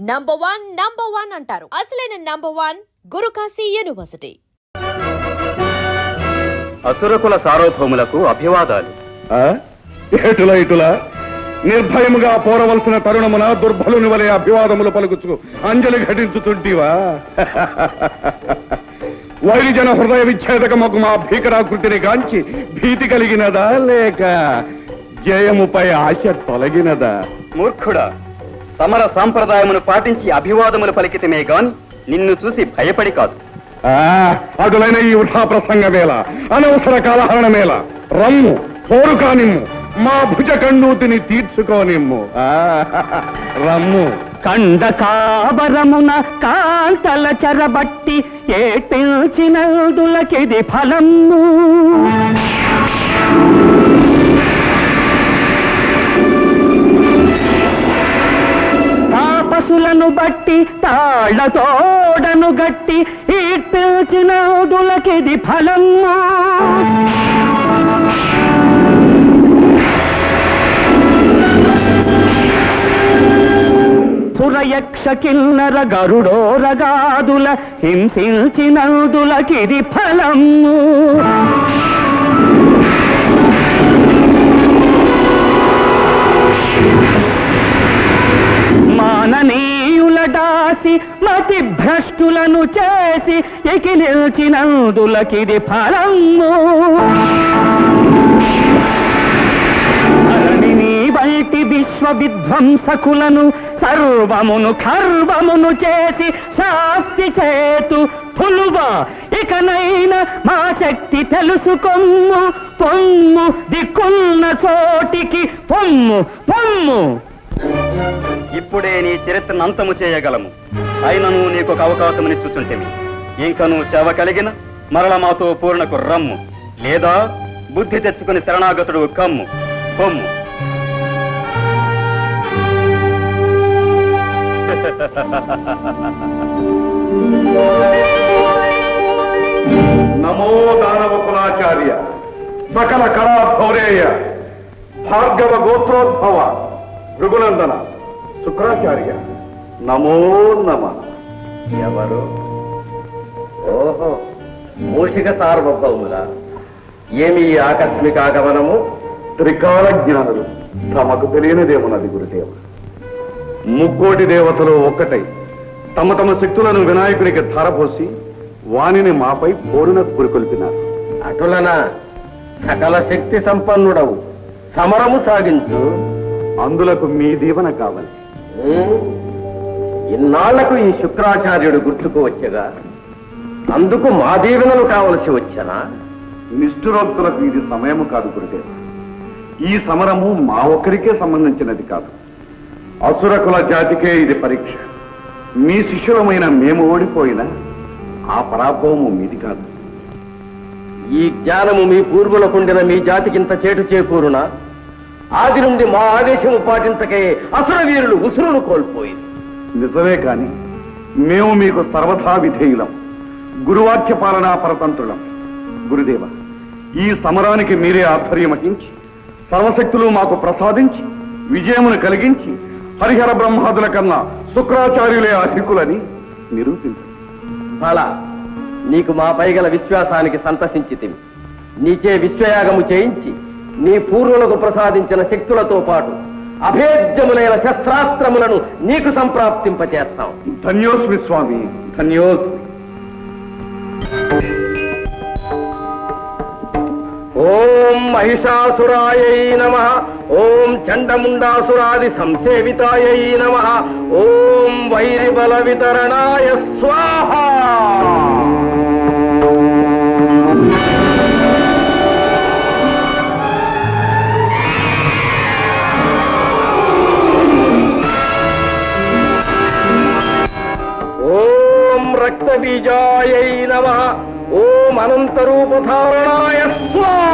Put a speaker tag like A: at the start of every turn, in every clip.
A: Number one number one అంటారు. అసలైన number one Gurukashi university
B: అసురకుల సార్వభౌములకు అభివాదాలు.
C: ఆ? ఏటులా ఇటులా నిర్భయముగా పోరవలసిన తరుణమున దుర్బలుని వలె అభివాదములు పలుకుచు అంజలి ఘటించుతుంటివా? వైరిజన హృదయ విచ్ఛేదకమకు మా భీకరాకృతిని గాంచి భీతి కలిగినదా లేక జయముపై ఆశ తొలగినదా?
B: మూర్ఖుడా సమర సాంప్రదాయమును పాటించి అభివాదములు పలికితమే గాని నిన్ను చూసి భయపడి కాదు.
C: ఆ అటులైన ఈ వృధా ప్రసంగ వేళ అనవసర కాలహరణ మేళ రమ్ము పోరు కానిమ్ము మా భుజ కన్నూతిని తీర్చుకోనిమ్ము ఆ, రమ్ము.
D: కండ కాబరమున కాంతల చెరబట్టి ఏటిల్చినదులకిది ఫలము. మనసులను బట్టి తాళ్ళతోడను గట్టి ఈడ్పిల్చిన ఉదులకిది ఫలమ్మా. సురయక్ష కిన్నర గరుడోరగాదుల హింసించినదులకిది ఫలము సృష్టులను చేసి ఎకి నిల్చినందులకిది ఫలము. బయటి విశ్వ విధ్వంసకులను సర్వమును ఖర్వమును చేసి శాస్తి చేతు తులువ ఇకనైనా మా శక్తి తెలుసుకొమ్ము పొమ్ము దిక్కున్న చోటికి పొమ్ము పొమ్ము.
B: ఇప్పుడే నీ చరిత్రను అంతము చేయగలము. అయినను నీకు ఒక అవకాశమునిచ్చుచుంటివి ఇంకను చెవ కలిగిన మరల మాతో పూర్ణకు రమ్ము. లేదా బుద్ధి తెచ్చుకుని శరణాగతుడు కమ్ము. బొమ్ము
C: నమో దానవ కులాచార్య సకల కళాధౌరేయ భార్గవ గోత్రోద్భవ. భృగునందన శుక్రాచార్య. నమో నమ.
E: ఎవరు? ఓహో మూషిక సార్వభౌముల. ఏమి ఈ ఆకస్మిక ఆగమనము?
C: త్రికాల జ్ఞానులు. తమకు తెలియనిదేమున్నది గురుదేవ ముక్కోటి దేవతలు ఒక్కటై తమ తమ శక్తులను వినాయకునికి ధారపోసి వానిని మాపై పోరున పురికొల్పినారు
E: అటులన? సకల శక్తి సంపన్నుడవు. సమరము సాగించు.
C: అందులకు మీ దీవెన కావాలి.
E: ఇన్నాళ్ళకు ఈ శుక్రాచార్యుడు గుర్తుకు వచ్చగా అందుకు మా దీవెనలు కావలసి వచ్చనా?
C: నిష్ఠురోక్తులకు ఇది సమయము కాదు గురుదేవ ఈ సమరము మా ఒక్కరికే సంబంధించినది కాదు. అసురకుల జాతికే ఇది పరీక్ష. మీ శిష్యులమైన మేము ఓడిపోయినా ఆ పరాభవము మీది కాదు.
E: ఈ జ్ఞానము మీ పూర్వులకుండిన మీ జాతికింత చేటు చేకూరునా? ఆది నుండి మా ఆదేశము పాటించకే అసుర వీరులు ఉసురును కోల్పోయింది
C: నిజమే కాని మేము మీకు సర్వథా విధేయులం గురువాక్య పాలనా పరతంత్రులం. గురుదేవ ఈ సమరానికి మీరే ఆధ్వర్యం వహించి సర్వశక్తులు మాకు ప్రసాదించి విజయమును కలిగించి హరిహర బ్రహ్మాదుల కన్నా శుక్రాచార్యులే అధికులని నిరూపించండి
E: అలా నీకు మా పైగల విశ్వాసానికి సంతసించితిమి. నీచే విశ్వయాగము చేయించి నీ పూర్వులకు ప్రసాదించిన శక్తులతో పాటు అభేద్యములైన శస్త్రాస్త్రములను నీకు సంప్రాప్తింపచేస్తాం.
C: ధన్యోస్మి స్వామి ధన్యోస్మి.
E: ఓం మహిషాసురాయై నమ ఓం చండముండాసురాది సంసేవితాయై నమ ఓం వైరిబల వితరణాయ స్వాహ! అనంతరూపధారణాయ స్వాహ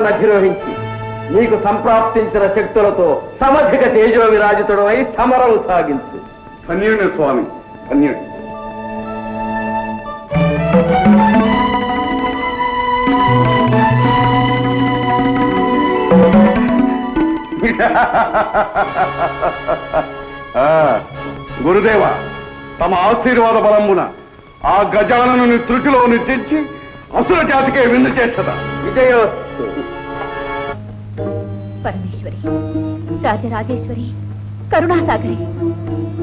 F: రథాన్ని అధిరోహించి నీకు సంప్రాప్తించిన శక్తులతో సమధిక తేజో విరాజితుడమై సమరం సాగించు.
C: ధన్యుని స్వామి ధన్యుడి. గురుదేవ తమ ఆశీర్వాద బలమున ఆ గజాలను త్రుటిలో తెచ్చి అసుర జాతికే విందు చేస్తదా
F: విజయోస్తు
G: పరమేశ్వరి రాజరాజేశ్వరి కరుణాసాగరి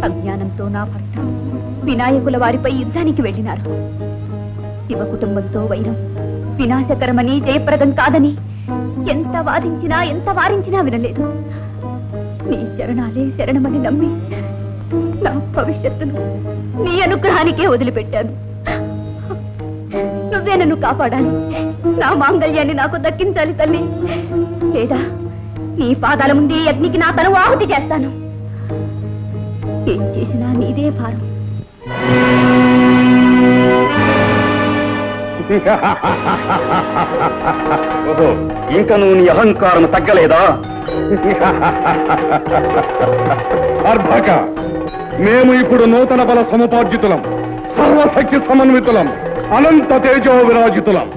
G: అజ్ఞానంతో నా భర్త వినాయకుల వారిపై యుద్ధానికి వెళ్ళినారు. శివ కుటుంబంతో వైరం వినాశకరమని జయప్రదం కాదని ఎంత వాదించినా ఎంత వారించినా వినలేదు. నీ శరణాలే శరణమని నమ్మి నా భవిష్యత్తును నీ అనుగ్రహానికే వదిలిపెట్టాను. నువ్వే నన్ను కాపాడాలి. నా మాంగళ్యాన్ని నాకు దక్కించాలి తల్లి. లేదా నీ పాదాల ముందే యజ్ఞకి నా తను ఆహుతి చేస్తాను. ఏం చేసినా నీదే భారం.
B: ఓహో నువ్వు నీ అహంకారం తగ్గలేదా?
C: అర్భక మేము ఇప్పుడు నూతన బల సముపార్జితులం. సర్వశక్తి సమన్వితులం అనంత తేజో విరాజితులం.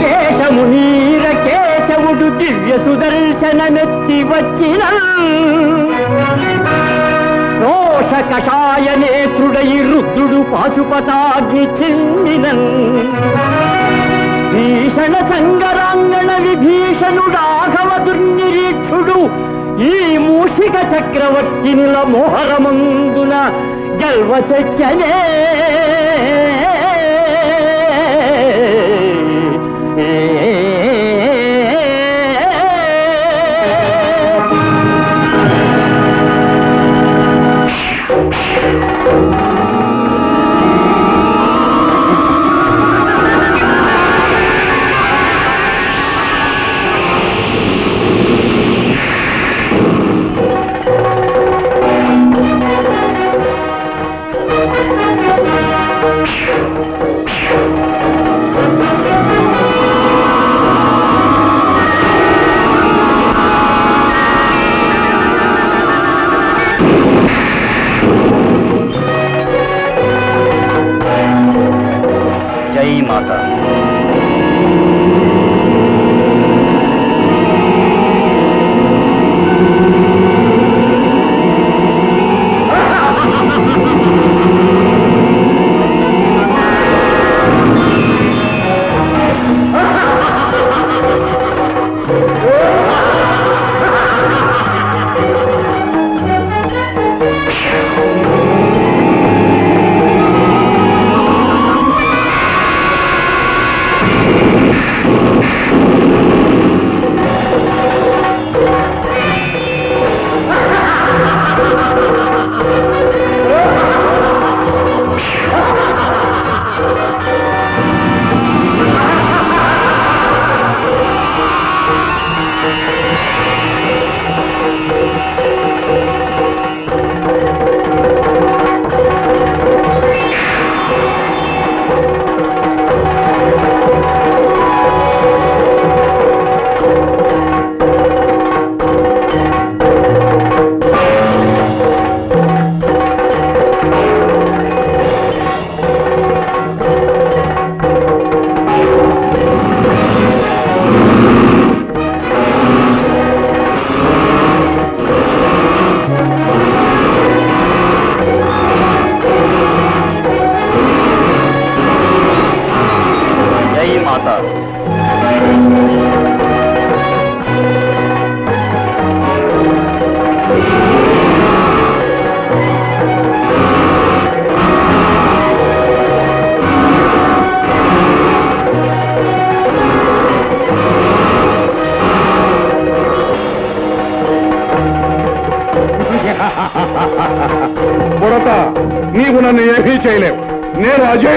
H: కేశము నీర కేశవుడు దివ్య సుదర్శనమెత్తి వచ్చిన. రోష కషాయ నేత్రుడై రుద్రుడు పాశుపతాగ్ని చెందినన్ భీషణ సంగరాంగణ విభీషణుడాఘవ దుర్నిరీక్షుడు ఈ మూషిక చక్రవర్తినిల మోహరమందున గల్వశక్యనే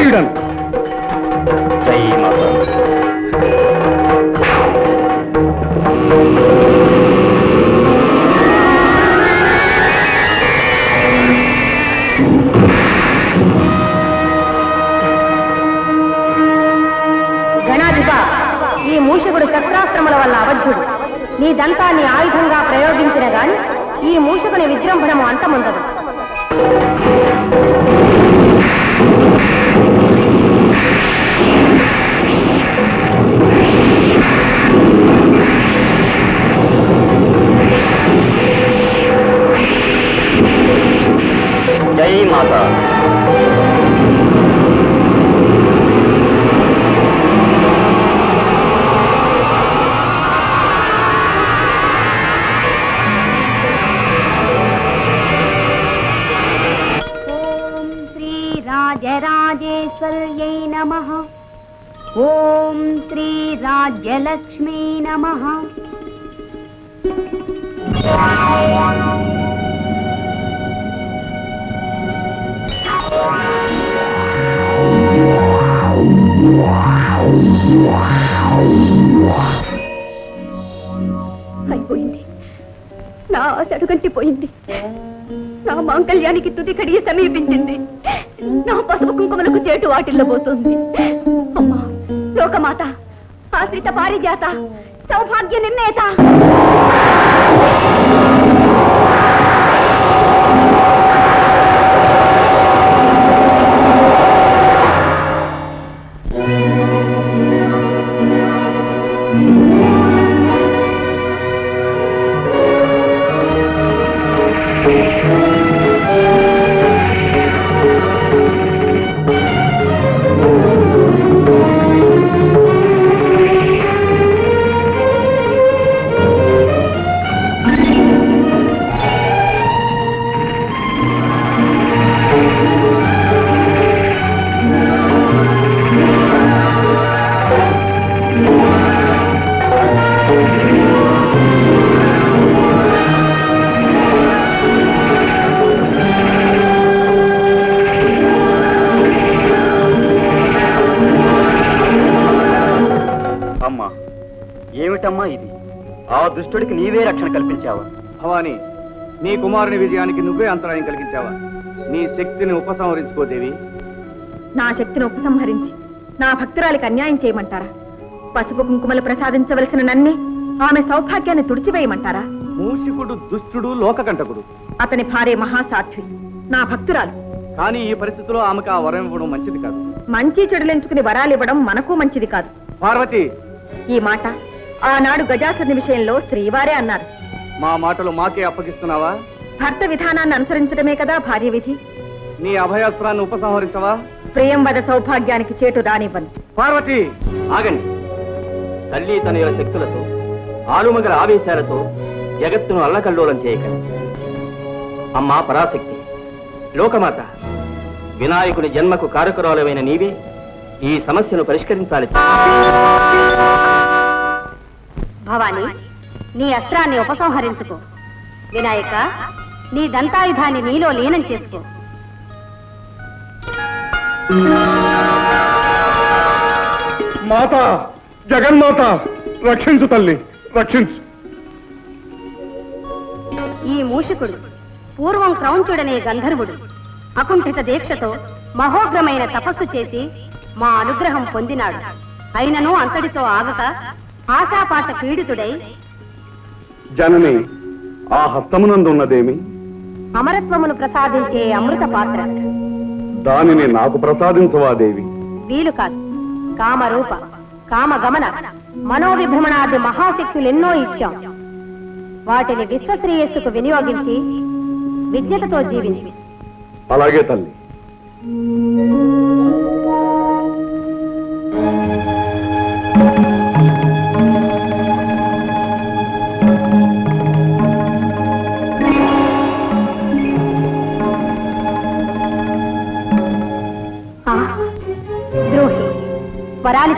C: ఆయుడను ఈ మూషకుడు శస్త్రాస్త్రముల వల్ల
B: అవధ్యుడు నీ
I: దంతాన్ని ఆయుధంగా ప్రయోగించిన గాని ఈ మూషకుని విజృంభణము అంతముండదు
J: జై మాత
I: ఓం శ్రీ రాజరాజేశ్వర్యై నమ ఓం అయిపోయింది. నా ఆశ అడుగంటిపోయింది నా మాంగళ్యానికి తుది కడియ సమీపించింది. నా పసుపు కుంకుమలకు చేటు వాటిల్లో పోతుంది అమ్మా లోకమాత ఆశ్రిత పారిజాత సౌభాగ్య నిర్ణేత.
J: ఏమిటమ్మా ఇది. ఆ దుష్టుడికి నీవే రక్షణ కల్పించావా?
K: భవాని నీ కుమారుని విజయానికి నువ్వే అంతరాయం కలిగించావా? నీ శక్తిని ఉపసంహరించుకోదేవి
I: నా శక్తిని ఉపసంహరించి నా భక్తురాలికి అన్యాయం చేయమంటారా? పసుపు కుంకుమలు ప్రసాదించవలసిన నన్నే ఆమె సౌభాగ్యాన్ని తుడిచివేయమంటారా?
K: మూషికుడు దుష్టుడు లోకకంటకుడు.
I: అతని భార్య మహాసాధ్వి నా భక్తురాలు.
K: కానీ ఈ పరిస్థితిలో ఆమెకు ఆ వరం ఇవ్వడం మంచిది కాదు.
I: మంచి చెడులెంచుకుని వరాలివ్వడం మనకు మంచిది కాదు.
K: పార్వతి!
I: ఈ మాట ఆనాడు గజాసుని విషయంలో శ్రీవారే అన్నారు.
K: మా మాటలు మాకే అప్పగిస్తున్నావా?
I: భర్త విధానాన్ని అనుసరించడమే కదా భార్య విధి?
K: నీ అభయాస్త్రాన్ని ఉపసంహరించవా?
I: ప్రియంవద సౌభాగ్యానికి చేటు రానివ్వను
K: పార్వతి!
J: ఆగండి. తల్లి తనయుల శక్తులతో ఆలుమగల ఆవేశాలతో జగత్తును అల్లకల్లోలం చేయకండి. అమ్మా పరాశక్తి! లోకమాత! వినాయకుని జన్మకు కారకురాలమైన నీవే ఈ సమస్యను పరిష్కరించాలి.
I: భవాని నీ అస్త్రాన్ని ఉపసంహరించుకో. వినాయక నీ దంతాయుధాన్ని నీలో లీనం చేసుకో.
C: మాత జగన్మాత రక్షించు తల్లి రక్షించు.
I: ఈ మూషికుడు పూర్వం క్రౌంచుడనే గంధర్వుడు అకుంఠిత దీక్షతో మహోగ్రమైన తపస్సు చేసి మా అనుగ్రహం పొందినాడు. అయినను అంతటితో ఆగక ఆశాపాత పీడితుడై
C: జనని ఆ హస్తమునందున్నదేమి
I: అమరత్వమును ప్రసాదించే అమృత పాత్ర.
C: దానిని నాకు ప్రసాదించవా దేవి?
I: వీలు కాదు. కామరూప కామగమన మనోవిభ్రమణాది మహాశక్తులెన్నో ఇచ్చాం. వాటిని విశ్వశ్రేయస్సుకు వినియోగించి విద్యలతో జీవించి.
C: అలాగే తల్లి.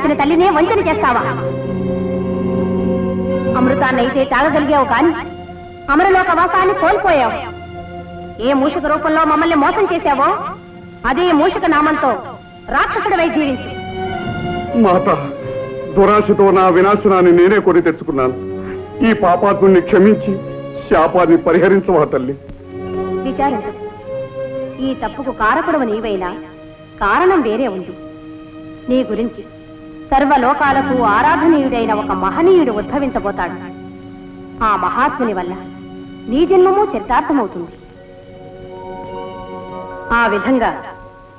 I: వరాలిచ్చిన తల్లినే వంచన చేస్తావా? అమృతాన్నైతే తాగగలిగావు కాని అమరలోక వాసాన్ని కోల్పోయావు. ఏ మూషిక రూపంలో మమ్మల్ని మోసం చేశావో అదే మూషిక నామంతో రాక్షసుడివై జీవించు.
C: మాత దురాశతో నా వినాశనాన్ని నేనే కొని తెచ్చుకున్నాను. ఈ పాపాత్ముని క్షమించి శాపాన్ని పరిహరించవా తల్లి?
I: విచారించు ఈ తప్పుకు కారకుడవు నీవైనా. కారణం వేరే ఉంది. నీ గురించి సర్వలోకాలకు ఆరాధనీయుడైన ఒక మహనీయుడు ఉద్భవించబోతాడు. ఆ మహాత్ముని వల్ల నీ జన్మము చరితార్థమవుతుంది. ఆ విధంగా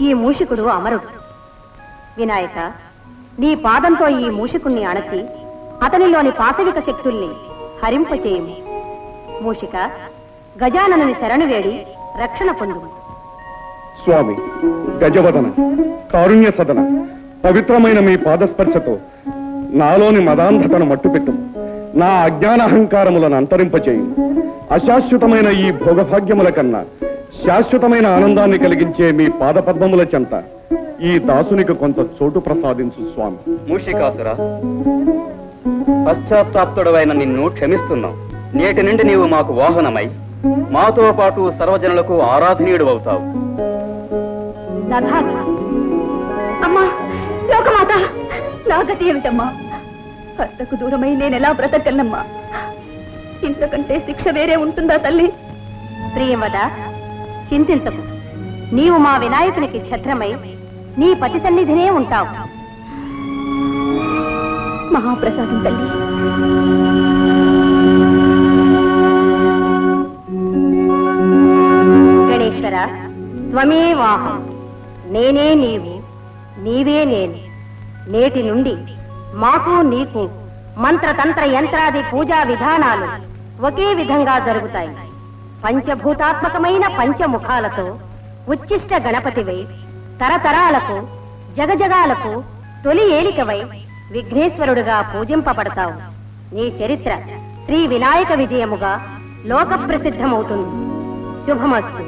I: ఈ మూషికుడు అమరుడు. వినాయక నీ పాదంతో ఈ మూషికుణ్ణి అణచి అతనిలోని పాశవిక శక్తుల్ని హరింపచేయము. మూషిక గజాననుని శరణు వేడి రక్షణ పొందు
C: స్వామి గజవదన కారుణ్య సదన పవిత్రమైన మీ పాదస్పర్శతో నాలోని మదాంధతను మట్టుపెట్టు. నా అజ్ఞానహంకారములను అంతరింపచేయు. అశాశ్వతమైన ఈ భోగభాగ్యముల కన్నా శాశ్వతమైన ఆనందాన్ని కలిగించే మీ పాదపద్మముల చెంత ఈ దాసునికి కొంత చోటు ప్రసాదించు స్వామి.
B: మూషికాసుర పశ్చాత్తాప్తుడవైన నిన్ను క్షమిస్తున్నాం. నేటి నుండి నీవు మాకు వాహనమై మాతో పాటు సర్వజనులకు ఆరాధనీయుడు అవుతావు.
I: లోకమాత నా గతి ఏమిటమ్మా? భర్తకు దూరమై నేనెలా బ్రతకగలనమ్మా? ఇంతకంటే శిక్ష వేరే ఉంటుందా తల్లి? ప్రియవద చింతించకు. నీవు మా వినాయకునికి ఛత్రమై నీ పతి సన్నిధినే ఉంటావు. మహాప్రసాదం తల్లి. గణేశ్వర త్వమే వాహం నేనే నీవు. నీవే నేను. నేటి నుండి మాకు నీకు మంత్రతంత్ర యంత్రాది పూజా విధానాలు ఒకే విధంగా జరుగుతాయి. పంచభూతాత్మకమైన పంచముఖాలతో ఉచ్చిష్ట గణపతివై తరతరాలకు జగజగాలకు తొలి ఏలికవై విఘ్నేశ్వరుడుగా పూజింపబడతావు. నీ చరిత్ర శ్రీ వినాయక విజయముగా లోక ప్రసిద్ధమవుతుంది శుభమస్తు.